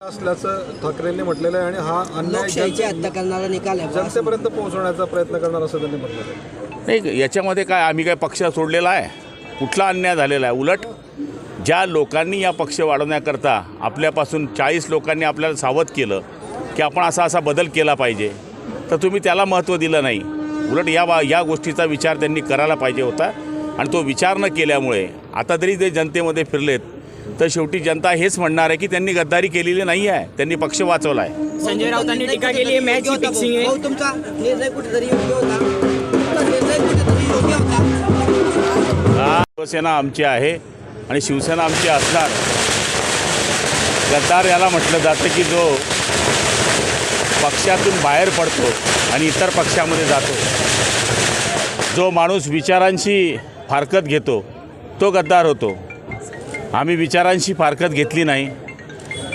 असल्याचं ठाकरेंनी म्हटलेलं आहे आणि हा अन्याय हत्या करणारा निकाल आहे. जनतेपर्यंत पोहोचवण्याचा प्रयत्न करणार असं त्यांनी म्हटलेलं आहे. नाही याच्यामध्ये काय आम्ही काय पक्ष सोडलेला आहे? कुठला अन्याय झालेला आहे? उलट ज्या लोकांनी या पक्ष वाढवण्याकरता आपल्यापासून चाळीस लोकांनी आपल्याला सावध केलं की आपण असा असा बदल केला पाहिजे तर तुम्ही त्याला महत्त्व दिलं नाही. उलट या बा या गोष्टीचा विचार त्यांनी करायला पाहिजे होता. आणि तो विचार न केल्यामुळे आता जरी ते जनतेमध्ये फिरलेत तर शेवटी जनता हेच म्हणणार आहे की त्यांनी गद्दारी केलेली नाही आहे त्यांनी पक्ष वाचवला आहे. संजय राऊतांनी टीका केली आहे मॅच ही फिक्सिंग आहे. भाऊ, तुमचा निर्णय कुठेतरी योग्य होता. तुमचा निर्णय कुठेतरी योग्य होता. हा शिवसेना आमची आहे आणि शिवसेना आमची असणार. गद्दार याला म्हटलं जातं की जो पक्षातून बाहेर पडतो आणि इतर पक्षामध्ये जातो जो माणूस विचारांशी फारकत घेतो तो गद्दार होतो. आम्ही विचारांशी फारकत घेतली नाही.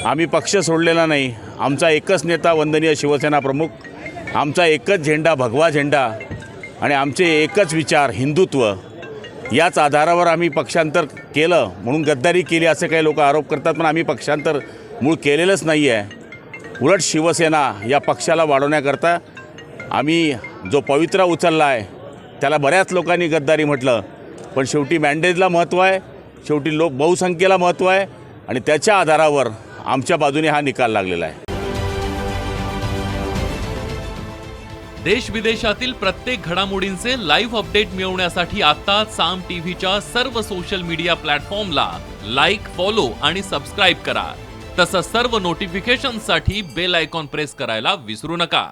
आम्ही पक्ष सोडलेला नाही. आमचा एकच नेता वंदनीय शिवसेना प्रमुख आमचा एकच झेंडा भगवा झेंडा आणि आमचे एकच विचार हिंदुत्व. याच आधारावर आम्ही पक्षांतर केलं म्हणून गद्दारी केली असे काही लोक आरोप करतात पण आम्ही पक्षांतर मूळ केलेलंच नाही आहे उलट शिवसेना या पक्षाला वाढवण्याकरता आम्ही जो पवित्रा उचलला आहे त्याला बऱ्याच लोकांनी गद्दारी म्हटलं पण शेवटी मँडेजला महत्त्व आहे. शेवटी लोक बहुसंख्येला महत्त्व आहे आणि त्याच्या आधारावर आमच्या बाजूने हा निकाल लागलेला आहे. देश विदेशातील प्रत्येक घडामोडींचे लाईव्ह अपडेट मिळवण्यासाठी आता साम टीव्हीच्या सर्व सोशल मीडिया प्लॅटफॉर्मला लाईक फॉलो आणि सबस्क्राईब करा. तसंच सर्व नोटिफिकेशनसाठी बेल आयकॉन प्रेस करायला विसरू नका.